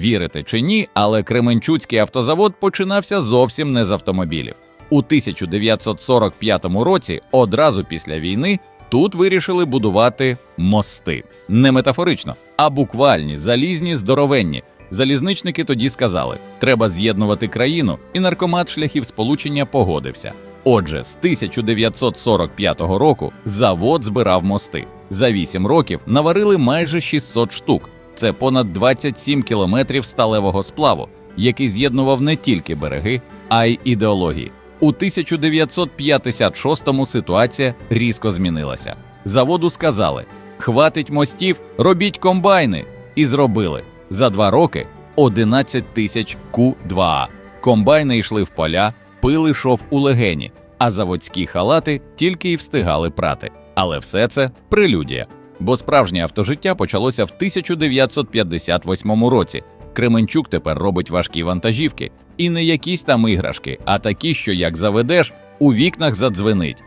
Вірите чи ні, але Кременчуцький автозавод починався зовсім не з автомобілів. У 1945 році, одразу після війни, тут вирішили будувати мости. Не метафорично, а буквальні, залізні, здоровенні. Залізничники тоді сказали: треба з'єднувати країну, і наркомат шляхів сполучення погодився. Отже, з 1945 року завод збирав мости. За 8 років наварили майже 600 штук. Це понад 27 кілометрів сталевого сплаву, який з'єднував не тільки береги, а й ідеології. У 1956-му ситуація різко змінилася. Заводу сказали: хватить мостів, робіть комбайни. І зробили за два роки 11 тисяч Ку-2А. Комбайни йшли в поля, пили шов у легені, а заводські халати тільки й встигали прати. Але все це прелюдія. Бо справжнє автожиття почалося в 1958 році. Кременчук тепер робить важкі вантажівки, і не якісь там іграшки, а такі, що як заведеш, у вікнах задзвенить.